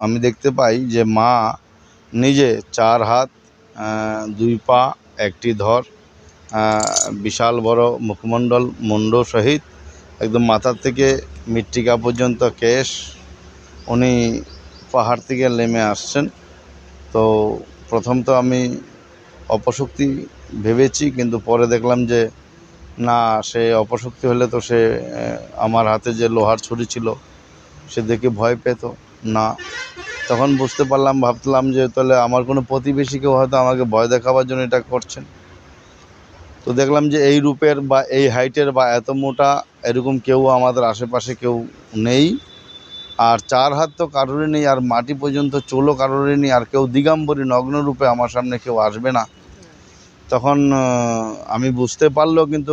আমি দেখতে পাই যে মা নিজে চার হাত দুই পা, একটি ধর বিশাল বড় মুখমণ্ডল, মুন্ড সহিত একদম মাথার থেকে মৃত্তিকা পর্যন্ত কেশ উনি পাহাড় থেকে নেমে আসছেন। তো প্রথম তো আমি অপশক্তি ভেবেছি, কিন্তু পরে দেখলাম যে না, সে অপশক্তি হলে তো সে আমার হাতে যে লোহার ছুরি ছিল, সে দেখে ভয় পেত। না। তখন বুঝতে পারলাম, ভাবলাম যে তাহলে আমার কোনো প্রতিবেশী কেউ হয়তো আমাকে ভয় দেখাবার জন্য এটা করছেন। তো দেখলাম যে এই রূপের বা এই হাইটের বা এত মোটা এরকম কেউ আমাদের আশেপাশে কেউ নেই। আর চার হাত তো কারোরই নেই, আর মাটি পর্যন্ত চুলও কারোরই নেই, আর কেউ দিগম্বরী নগ্ন রূপে আমার সামনে কেউ আসবে না। তখন আমি বুঝতে পারলেও কিন্তু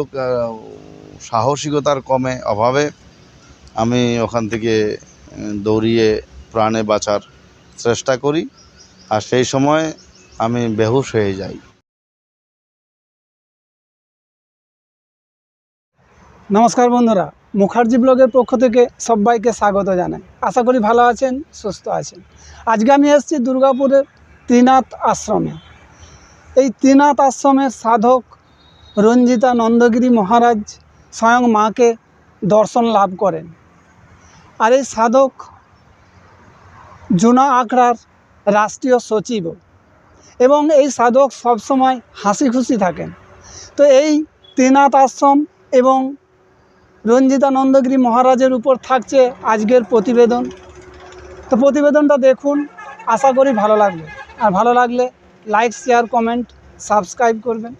সাহসিকতার কমে অভাবে আমি ওখান থেকে দৌড়িয়ে প্রাণে বাঁচার চেষ্টা করি, আর সেই সময় আমি বেহুশ হয়ে যাই। নমস্কার বন্ধুরা, মুখার্জি ব্লগের পক্ষ থেকে সবাইকে স্বাগত জানাই। আশা করি ভালো আছেন, সুস্থ আছেন। আজকে আমি এসেছি দুর্গাপুরের ত্রিনাথ আশ্রমে। এই ত্রিনাথ আশ্রমের সাধক রঞ্জিতা নন্দগিরি মহারাজ স্বয়ং মাকে দর্শন লাভ করেন। আর এই সাধক জুনা আখড়ার রাষ্ট্রীয় সচিব। এবং এই সাধক সবসময় হাসি খুশি থাকেন। তো এই ত্রিনাথ আশ্রম এবং রঞ্জিতানন্দগিরি মহারাজের উপর থাকছে আজকের প্রতিবেদন। তো প্রতিবেদনটা দেখুন, আশা করি ভালো লাগবে আর ভালো লাগলে লাইক, শেয়ার, কমেন্ট, সাবস্ক্রাইব করবেন।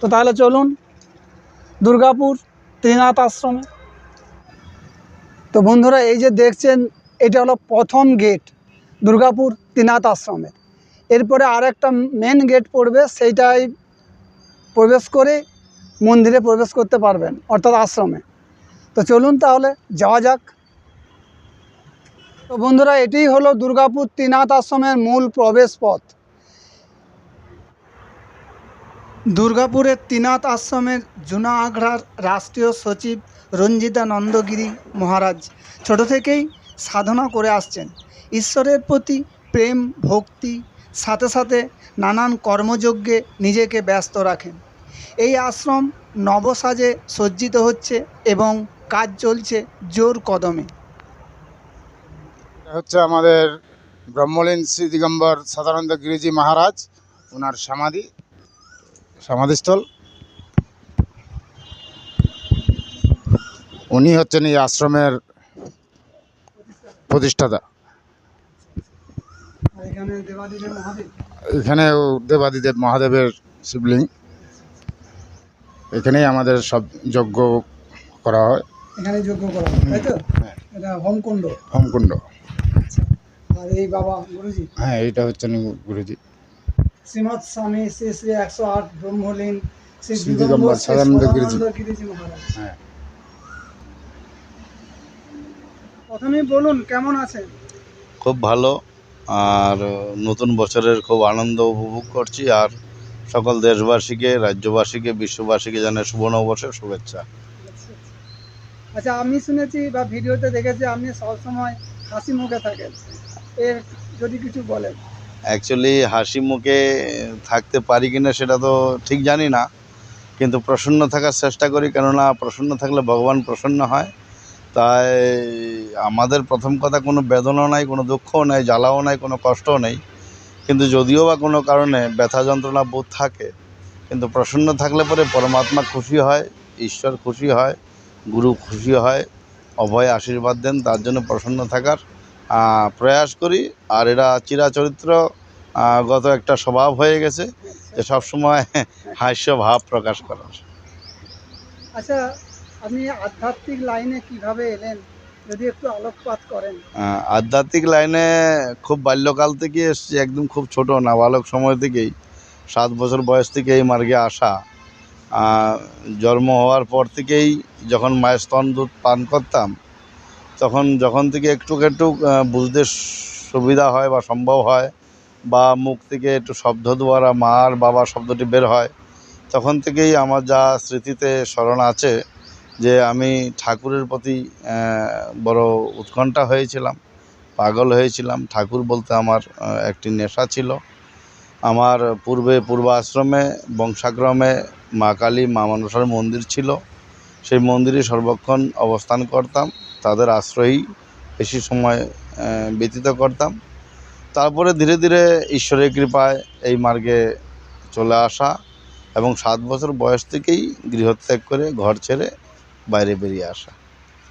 তো তাহলে চলুন দুর্গাপুর ত্রিনাথ আশ্রমে। তো বন্ধুরা, এই যে দেখছেন, এটা হলো প্রথম গেট। দুর্গাপুর ত্রিনাথ আশ্রমের এরপরে আরেকটা মেন গেট পড়বে, সেইটাই প্রবেশ করে মন্দিরে প্রবেশ করতে পারবেন, অর্থাৎ আশ্রমে। তো চলুন তাহলে যাওয়া যাক। তো বন্ধুরা এটিই হলো দুর্গাপুর ত্রিনাথ আশ্রমের মূল প্রবেশ পথ। দুর্গাপুরের ত্রিনাথ আশ্রমের জুনা আগ্রার রাষ্ট্রীয় সচিব রঞ্জিতা নন্দগিরি মহারাজ ছোট থেকেই সাধনা করে আসছেন। ঈশ্বরের প্রতি প্রেম, ভক্তি, সাথে সাথে নানান কর্মযজ্ঞে নিজেকে ব্যস্ত রাখেন। এই আশ্রম নবসাজে সজ্জিত হচ্ছে এবং কাজ চলছে জোর কদমে। হচ্ছে আমাদের ব্রহ্মলীন শ্রী দিগম্বর সাধারণত গিরিজি মহারাজ ওনার সমাধি, সমাধিস্থল। উনি হচ্ছেন এই আশ্রমের প্রতিষ্ঠাতা। এখানে দেবাদিদেব মহাদেবের শিবলিঙ্গ। এখানেই আমাদের সব যজ্ঞ করা হয়। এখানে যজ্ঞ করা হয় তাই তো? হ্যাঁ। এটা হোমকুণ্ড? হোমকুণ্ড। আর এই বাবা গুরুজি? হ্যাঁ এইটা হচ্ছেন গুরুজি। শ্রীমৎ স্বামী শ্রী শ্রী একশো আট ব্রহ্মলীন শ্রী দিগম্বর। সদানন্দ গিরিজি মহারাজ। হ্যাঁ। প্রথমেই বলুন কেমন আছেন? খুব ভালো। আর নতুন বছরের খুব আনন্দ উপভোগ করছি। আর সকল দেশবাসীকে রাজ্যবাসীকে বিশ্ববাসীকে জানাই শুভ নববর্ষের শুভেচ্ছা। আচ্ছা আমি শুনেছি বা ভিডিওতে দেখেছি আপনি সবসময় হাসি মুখে থাকেন। এর যদি কিছু বলেন। অ্যাকচুয়ালি হাসি মুখে থাকতে পারি কিনা সেটা তো ঠিক জানি না। কিন্তু প্রসন্ন থাকার চেষ্টা করি কেননা প্রসন্ন থাকলে ভগবান প্রসন্ন হয়। তাই আমাদের প্রথম কথা কোনো বেদনাও নাই, কোনো দুঃখও নাই, জ্বালাও নাই, কোনো কষ্টও নেই। কিন্তু যদিও বা কোনো কারণে ব্যথা যন্ত্রণা বোধ থাকে, কিন্তু প্রসন্ন থাকলে পরে পরমাত্মা খুশি হয়, ঈশ্বর খুশি হয়, গুরু খুশি হয়, অভয় আশীর্বাদ দেন, তার জন্য প্রসন্ন থাকার প্রয়াস করি। আর এরা চিরাচরিত্র গত একটা স্বভাব হয়ে গেছে যে সবসময় হাস্য ভাব প্রকাশ করার। আচ্ছা আপনি আধ্যাত্মিক লাইনে কীভাবে এলেন? যদি একটু আলোকপাত করেন। আধ্যাত্মিক লাইনে খুব বাল্যকাল থেকে এসছি, একদম খুব ছোট, নাবালক সময় থেকেই। সাত বছর বয়স থেকে এই মার্গে আসা। জন্ম হওয়ার পর থেকেই যখন মায়ের স্তন দুধ পান করতাম, তখন যখন থেকে একটু একটু বুঝতে সুবিধা হয় বা সম্ভব হয়, বা মুখ থেকে একটু শব্দ দ্বারা মা আর বাবা শব্দটি বের হয়, তখন থেকেই আমার যা স্মৃতিতে স্মরণ আছে যে আমি ঠাকুরের প্রতি বড় উৎকণ্ঠা হয়েছিলাম, পাগল হয়েছিলাম। ঠাকুর বলতে আমার একটি নেশা ছিল। আমার পূর্বে পূর্বাশ্রমে বংশাক্রমে মা কালী, মা মনসার মন্দির ছিল। সেই মন্দিরে সর্বক্ষণ অবস্থান করতাম। তাদের আশ্রয়েই বেশি সময় ব্যতীত করতাম। তারপরে ধীরে ধীরে ঈশ্বরের কৃপায় এই মার্গে চলে আসা এবং সাত বছর বয়স থেকেই গৃহত্যাগ করে ঘর ছেড়ে বাইরে বেরিয়ে আসা।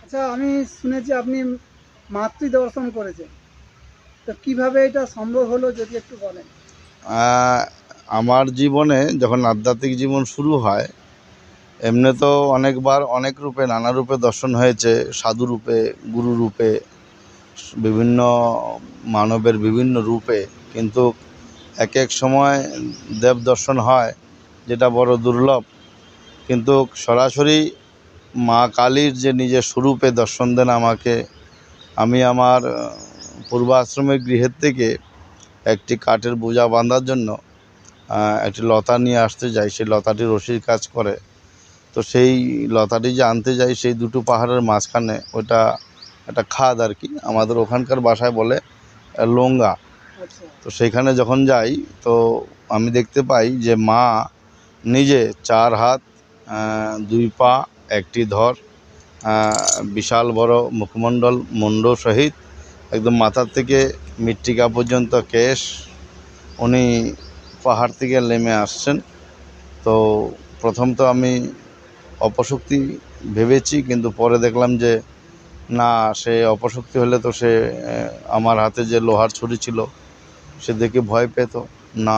আচ্ছা আমি শুনেছি আপনি মাতৃ দর্শন করেছেন। তো কীভাবে এটা সম্ভব হলো যদি একটু বলেন? আমার জীবনে যখন আধ্যাত্মিক জীবন শুরু হয় এমনি তো অনেকবার অনেক রূপে নানা রূপে দর্শন হয়েছে সাধু রূপে গুরু রূপে বিভিন্ন মানবের বিভিন্ন রূপে। কিন্তু এক এক সময় দেব দর্শন হয় যেটা বড় দুর্লভ। কিন্তু সরাসরি মা কালীর যে নিজের স্বরূপে দর্শন দেন আমাকে আমি আমার পূর্বাশ্রমের গৃহের থেকে একটি কাঠের বোঝা বাঁধার জন্য একটি লতা নিয়ে আসতে যাই। সেই লতাটি রশির কাজ করে। তো সেই লতাটি যে আনতে যাই সেই দুটো পাহাড়ের মাঝখানে ওটা একটা খাদ আর কি। আমাদের ওখানকার বাসায় বলে লোঙ্গা। আচ্ছা। তো সেখানে যখন যাই তো আমি দেখতে পাই যে মা নিজে চার হাত দুই পা একটি ধর বিশাল বড় মুখমণ্ডল মুন্ড সহিত একদম মাথার থেকে মৃত্তিকা পর্যন্ত কেশ উনি পাহাড় থেকে নেমে আসছেন। তো প্রথম তো আমি অপশক্তি ভেবেছি, কিন্তু পরে দেখলাম যে না, সে অপশক্তি হলে তো সে আমার হাতে যে লোহার ছুরি ছিল, সে দেখে ভয় পেত। না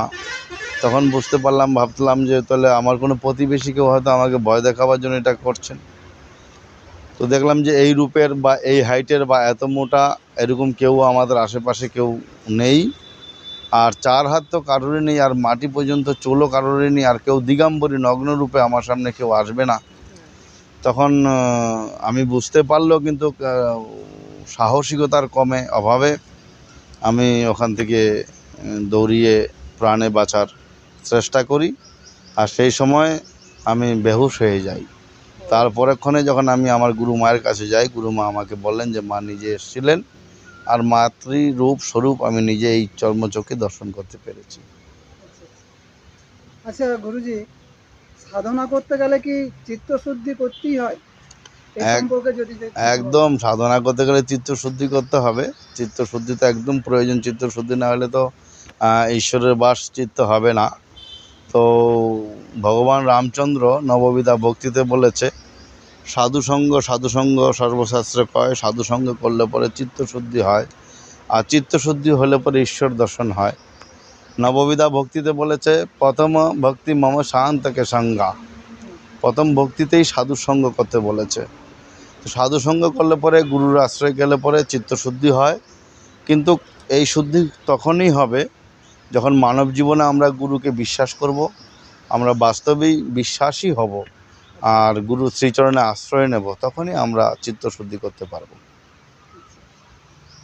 তখন বুঝতে পারলাম, ভাবলাম যে তাহলে আমার কোনো প্রতিবেশী কেউ হয়তো আমাকে ভয় দেখাবার জন্য এটা করছেন। তো দেখলাম যে এই রূপের বা এই হাইটের বা এত মোটা এরকম কেউ আমাদের আশেপাশে কেউ নেই। আর চার হাত তো কারোরই নেই, আর মাটি পর্যন্ত চুলও কারোরই নেই, আর কেউ দিগম্বরী নগ্ন রূপে আমার সামনে কেউ আসবে না। তখন আমি বুঝতে পারলেও কিন্তু সাহসিকতার কমে, অভাবে আমি ওখান থেকে দৌড়িয়ে প্রাণে বাঁচার চেষ্টা করি আর সেই সময় আমি বেহুশ হয়ে যাই। তার পরেক্ষণে যখন আমি আমার গুরু মায়ের কাছে যাই গুরু মা আমাকে বললেন যে মা নিজে এসেছিলেন আর মাতৃ রূপ স্বরূপ আমি নিজে এই চর্মচোখে দর্শন করতে পেরেছি। আচ্ছা গুরুজি সাধনা করতে গেলে কি চিত্তশুদ্ধি করতেই হয়। একদম সাধনা করতে গেলে চিত্তশুদ্ধি করতে হবে। চিত্তশুদ্ধি তো একদম প্রয়োজন চিত্তশুদ্ধি না হলে তো ঈশ্বরের বাস চিত্ত হবে না। তো ভগবান রামচন্দ্র নববিধা ভক্তিতে বলেছে সাধুসঙ্গ সাধুসঙ্গ সর্বশাস্ত্রে কয় সাধুসঙ্গ করলে পরে চিত্তশুদ্ধি হয়, আর চিত্তশুদ্ধি হলে পরে ঈশ্বর দর্শন হয়। নববিধা ভক্তিতে বলেছে, প্রথম ভক্তি মম শান্তকে সঙ্গা। প্রথম ভক্তিতেই সাধুসঙ্গ করতে বলেছে। তো সাধু সঙ্গ করলে পরে গুরুর আশ্রয় গেলে পরে চিত্তশুদ্ধি হয়, কিন্তু এই শুদ্ধি তখনই হবে যখন মানব জীবনে আমরা গুরুকে বিশ্বাস করব আমরা বাস্তবেই বিশ্বাসী হব আর গুরু শ্রীচরণে আশ্রয় নেব তখনই আমরা চিত্তশুদ্ধি করতে পারব।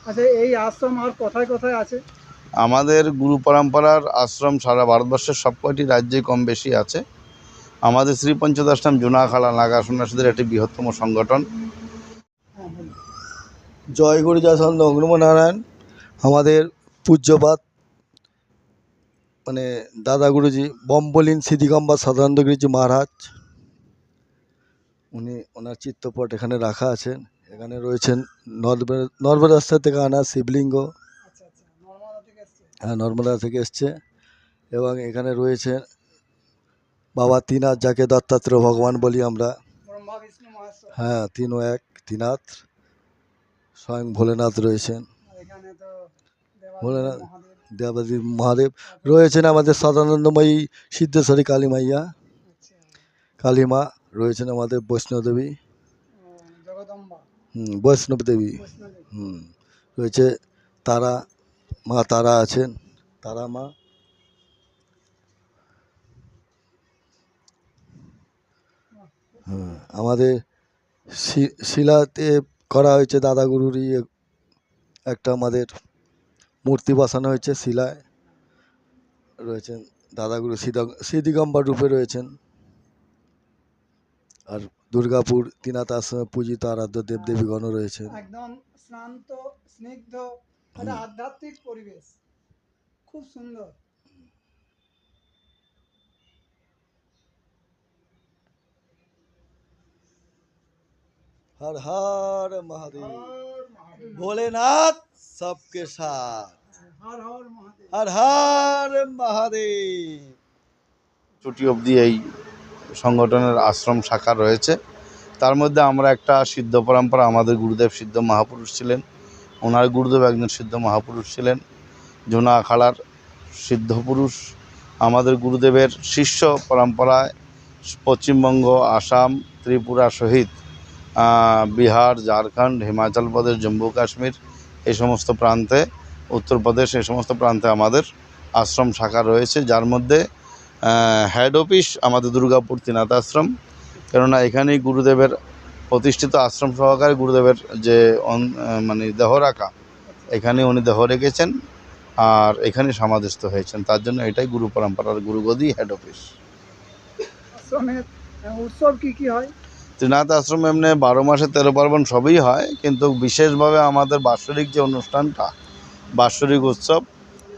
আচ্ছা এই আশ্রম আর কোথায় কোথায় আছে? আমাদের গুরু পরম্পরার আশ্রম সারা ভারতবর্ষের সব কয়টি রাজ্যে কম বেশি আছে। আমাদের শ্রী পঞ্চদশনাম জুনাখালা নাগা সন্ন্যাসীদের একটি বৃহত্তম সংগঠন। জয় গুরু জয়সন্ত নারায়ণ আমাদের পূজ্যপাত মানে দাদা গুরুজি, বম্বলিন সিদ্ধিগম্বা সাধারণত গুরুজি মহারাজ, উনি ওনার চিত্রপট এখানে রাখা আছেন। এখানে রয়েছেন নর্বে নর্মদাস্তা থেকে আনা শিবলিঙ্গ। নর্মাদা হ্যাঁ নর্মদা থেকে এসছে। এবং এখানে রয়েছে বাবা তিনাথ যাকে দত্তাত্রেয় ভগবান বলি আমরা। হ্যাঁ তিন ও এক তিনাথ স্বয়ং ভোলেনাথ রয়েছেন। ভোলেনাথ। দেবাদিদেব মহাদেব রয়েছেন আমাদের সদানন্দময়ী সিদ্ধেশ্বরী কালী মাইয়া। কালীমা রয়েছেন আমাদের বৈষ্ণবদেবী হুম, বৈষ্ণব দেবী। হুম রয়েছে তারা মা তারা আছেন তারা মা। হুম আমাদের শিলাতে করা হয়েছে দাদাগুরুরই এক- একটা আমাদের মূর্তি বসানো হয়েছে শিলায় রয়েছেন দাদাগুরু সিদ্ধ সিদ্ধিগম্বার রূপে রয়েছেন আর দুর্গাপুর তিনাথ আশ্রমে পূজিত আরাধ্য দেবদেবীগণও রয়েছেন একদম শান্ত স্নিগ্ধ একটা আধ্যাত্মিক পরিবেশ খুব সুন্দর हर हर महादेव भोलेनाथ सबके साथ হর হর মহাদেব हर हर महादेव ছুটি অবধি এই সংগঠনের আশ্রম শাখা রয়েছে তার মধ্যে আমরা একটা সিদ্ধ পরম্পরা আমাদের গুরুদেব সিদ্ধ মহাপুরুষ ছিলেন ওনার গুরুদেব একজন সিদ্ধ মহাপুরুষ ছিলেন জোনা আখাড়ার সিদ্ধ পুরুষ আমাদের গুরুদেবের শিষ্য পরম্পরায় পশ্চিমবঙ্গ আসাম ত্রিপুরা সহিত আহ, বিহার ঝাড়খণ্ড হিমাচল প্রদেশ জম্মু কাশ্মীর এই সমস্ত প্রান্তে, উত্তরপ্রদেশ এই সমস্ত প্রান্তে আমাদের আশ্রম শাখা রয়েছে, যার মধ্যে হেড অফিস আমাদের দুর্গাপুর তিনাথ আশ্রম। কেননা এখানেই গুরুদেবের প্রতিষ্ঠিত আশ্রম সহকারে গুরুদেবের যে মানে দেহ রাখা, এখানে উনি দেহ রেখেছেন আর এখানে সমাধিস্থ হয়েছেন। তার জন্য এটাই গুরু পরম্পরার গুরুগদি হেড অফিস উৎসব কি কি হয়? ত্রিনাথ আশ্রম এমনি বারো মাসে তেরো পার্বণ সবই হয়, কিন্তু বিশেষভাবে আমাদের বাৎসরিক যে অনুষ্ঠানটা, বাৎসরিক উৎসব,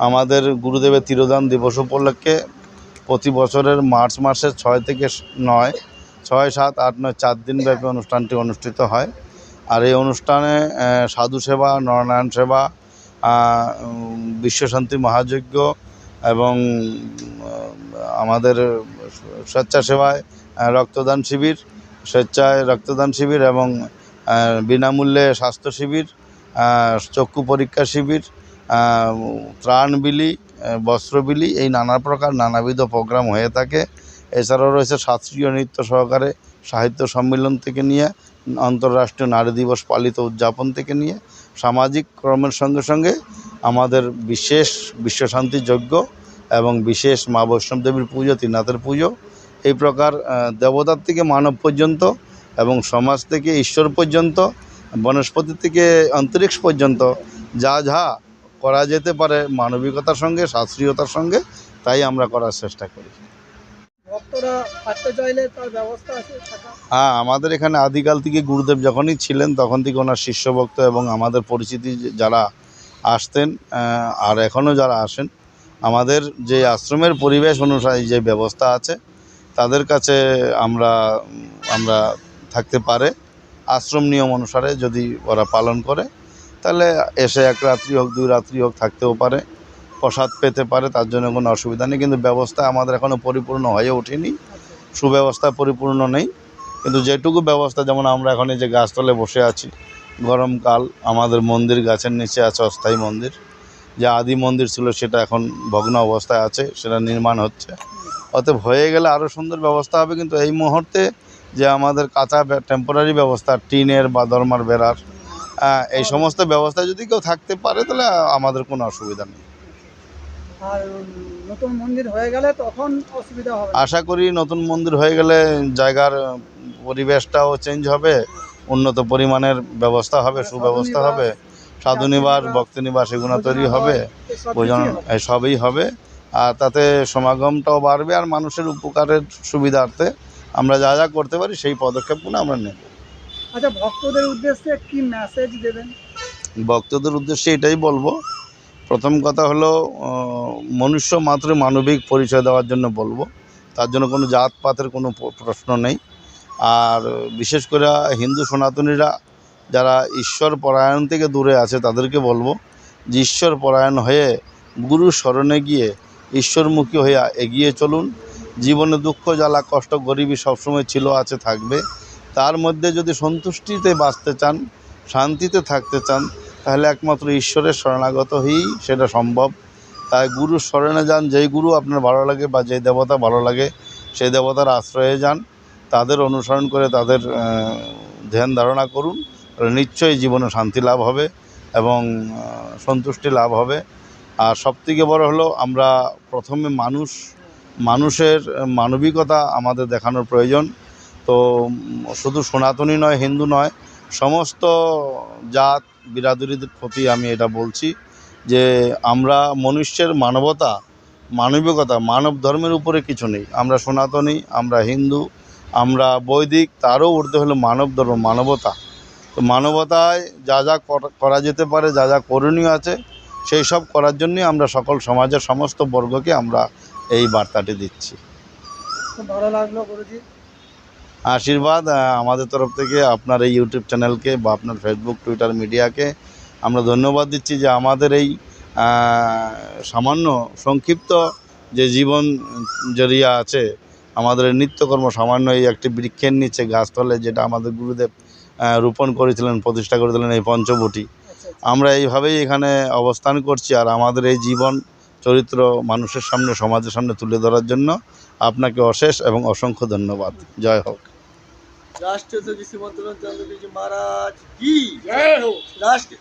আমাদের গুরুদেবের তিরোধান দিবস উপলক্ষে প্রতি বছরের মার্চ মাসের ছয় থেকে নয়, ছয়, সাত, আট, নয়, চার দিন ব্যাপী অনুষ্ঠানটি অনুষ্ঠিত হয়। আর এই অনুষ্ঠানে সাধু সেবা, নরনারায়ণ সেবা বিশ্বশান্তি মহাযজ্ঞ এবং আমাদের স্বেচ্ছাসেবায় রক্তদান শিবির স্বেচ্ছায় রক্তদান শিবির এবং বিনামূল্যে স্বাস্থ্য শিবির চক্ষু পরীক্ষা শিবির ত্রাণ বিলি বস্ত্র বিলি, এই নানা প্রকার নানাবিধ প্রোগ্রাম হয়ে থাকে। এছাড়াও রয়েছে শাস্ত্রীয় নৃত্য সহকারে সাহিত্য সম্মেলন থেকে নিয়ে, আন্তর্রাষ্ট্রীয় নারী দিবস পালিত উদযাপন থেকে নিয়ে, সামাজিক কর্মের সঙ্গে সঙ্গে আমাদের বিশেষ বিশ্বশান্তি যজ্ঞ এবং বিশেষ মা বৈষ্ণব দেবীর পুজো ত্রিনাথের পুজো এই প্রকার দেবতার থেকে মানব পর্যন্ত এবং সমাজ থেকে ঈশ্বর পর্যন্ত বনস্পতি থেকে অন্তরিক্ষ পর্যন্ত যা যা করা যেতে পারে মানবিকতার সঙ্গে শাস্ত্রীয়তার সঙ্গে তাই আমরা করার চেষ্টা করি। হ্যাঁ আমাদের এখানে আদিকাল থেকে গুরুদেব যখনই ছিলেন তখন থেকে ওনার শিষ্যভক্ত এবং আমাদের পরিচিতি যারা আসতেন আর এখনও যারা আসেন আমাদের যে আশ্রমের পরিবেশ অনুসারে যে ব্যবস্থা আছে তাদের কাছে আমরা আমরা থাকতে পারে। আশ্রম নিয়ম অনুসারে যদি ওরা পালন করে, তাহলে এসে এক রাত্রি হোক, দুই রাত্রি হোক থাকতেও পারে, প্রসাদ পেতে পারে, তার জন্য কোনো অসুবিধা নেই। কিন্তু ব্যবস্থা আমাদের এখনও পরিপূর্ণ হয়ে ওঠেনি, সুব্যবস্থা পরিপূর্ণ নেই। কিন্তু যেটুকু ব্যবস্থা, যেমন আমরা এখন এই যে গাছতলে বসে আছি গরমকাল আমাদের মন্দির গাছের নিচে আছে অস্থায়ী মন্দির। যে আদি মন্দির ছিল, সেটা এখন ভগ্ন অবস্থায় আছে, সেটা নির্মাণ হচ্ছে। অতএব হয়ে গেলে আরও সুন্দর ব্যবস্থা হবে। কিন্তু এই মুহূর্তে যে আমাদের কাঁচা টেম্পোরারি ব্যবস্থা টিনের বা দরমার বেড়ার এই সমস্ত ব্যবস্থা যদি কেউ থাকতে পারে তাহলে আমাদের কোনো অসুবিধা নেই। আর নতুন মন্দির হয়ে গেলে তখন অসুবিধা হবে আশা করি নতুন মন্দির হয়ে গেলে জায়গার পরিবেশটাও চেঞ্জ হবে উন্নত পরিমাণের ব্যবস্থা হবে সুব্যবস্থা হবে সাধু নিবাস ভক্তি নিবাস এগুলো তৈরি হবে সবই হবে। আর তাতে সমাগমটাও বাড়বে আর মানুষের উপকারের সুবিধার্থে আমরা যা যা করতে পারি সেই পদক্ষেপগুলো আমরা নেব। আচ্ছা ভক্তদের উদ্দেশ্যে কি মেসেজ দেবেন? ভক্তদের উদ্দেশ্যে এটাই বলব। প্রথম কথা হলো মনুষ্য মাত্র মানবিক পরিচয় দেওয়ার জন্য বলব। তার জন্য কোনো জাতপাতের কোনো প্রশ্ন নেই। আর বিশেষ করে হিন্দু সনাতনীরা যারা ঈশ্বর পরায়ণ থেকে দূরে আছে তাদেরকে বলব যে ঈশ্বর পরায়ণ হয়ে গুরু স্মরণে গিয়ে ঈশ্বরমুখী হয়ে এগিয়ে চলুন। জীবনে দুঃখ, জ্বালা, কষ্ট, গরিবী সবসময় ছিল, আছে, থাকবে। তার মধ্যে যদি সন্তুষ্টিতে বাঁচতে চান, শান্তিতে থাকতে চান, তাহলে একমাত্র ঈশ্বরের শরণাগত হয়েই সেটা সম্ভব। তাই গুরু শরণে যান, যেই গুরু আপনার ভালো লাগে বা যেই দেবতা ভালো লাগে, সেই দেবতার আশ্রয়ে যান। তাদের অনুসরণ করে তাদের ধ্যান ধারণা করুন। নিশ্চয়ই জীবনে শান্তি লাভ হবে এবং সন্তুষ্টি লাভ হবে। আর সবথেকে বড় হলো আমরা প্রথমে মানুষ, মানুষের মানবিকতা আমাদের দেখানোর প্রয়োজন। তো শুধু সনাতনী নয়, হিন্দু নয়, সমস্ত জাত বিরাদরিদের প্রতি আমি এটা বলছি যে আমরা মনুষ্যের মানবতা, মানবিকতা, মানব ধর্মের উপরে কিছু নেই। আমরা সনাতনী, আমরা হিন্দু, আমরা বৈদিক, তারও ঊর্ধ্বে হলো মানব ধর্ম, মানবতা। তো মানবতায় যা যা করা যেতে পারে, যা যা করণীয় আছে সেই সব করার জন্যই আমরা সকল সমাজের সমস্ত বর্গকে আমরা এই বার্তাটি দিচ্ছি। ভালো লাগল গুরুজি। আশীর্বাদ আমাদের তরফ থেকে আপনার এই ইউটিউব চ্যানেলকে বা আপনার ফেসবুক টুইটার মিডিয়াকে আমরা ধন্যবাদ দিচ্ছি যে আমাদের এই সামান্য সংক্ষিপ্ত যে জীবন জরিয়া আছে আমাদের এই নিত্যকর্ম সামান্য এই একটি বৃক্ষের নিচে গাছতলে যেটা আমাদের গুরুদেব রোপণ করেছিলেন প্রতিষ্ঠা করেছিলেন এই পঞ্চবটি। আমরা এইভাবেই এখানে অবস্থান করছি আর আমাদের এই জীবন চরিত্র মানুষের সামনে সমাজের সামনে তুলে ধরার জন্য আপনাকে অশেষ এবং অসংখ্য ধন্যবাদ। জয় হোক। রাষ্ট্রীয় সচিব কি? রাষ্ট্র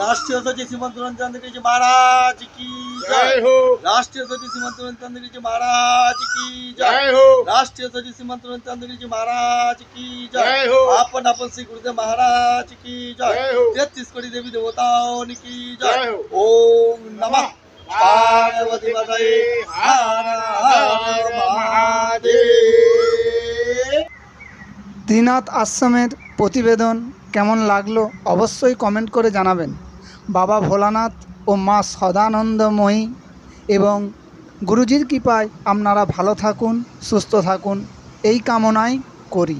রাষ্ট্রীয় সচিব সীমান্ত চন্দ্রকৃষ্ণ মহারাজ কি জয়। হো। রাষ্ট্রীয় সচিব সীমান্ত চন্দ্রকৃষ্ণ মহারাজ কি জয়। হো। রাষ্ট্রীয় সচিব সীমান্ত চন্দ্রকৃষ্ণ মহারাজ কি জয়। হো। আপন আপন শ্রী গুরুদেব মহারাজ কি জয়। তেত্রিশ কোটি দেবী দেবতাও কি জয়। ওম নমঃ পার্বতী পদয়ে আশ্রমের প্রতিবেদন কেমন লাগল অবশ্যই কমেন্ট করে জানাবেন। বাবা ভোলানাথ ও মা সদানন্দময়ী এবং গুরুজির কৃপায় আপনারা ভালো থাকুন, সুস্থ থাকুন, এই কামনাই করি।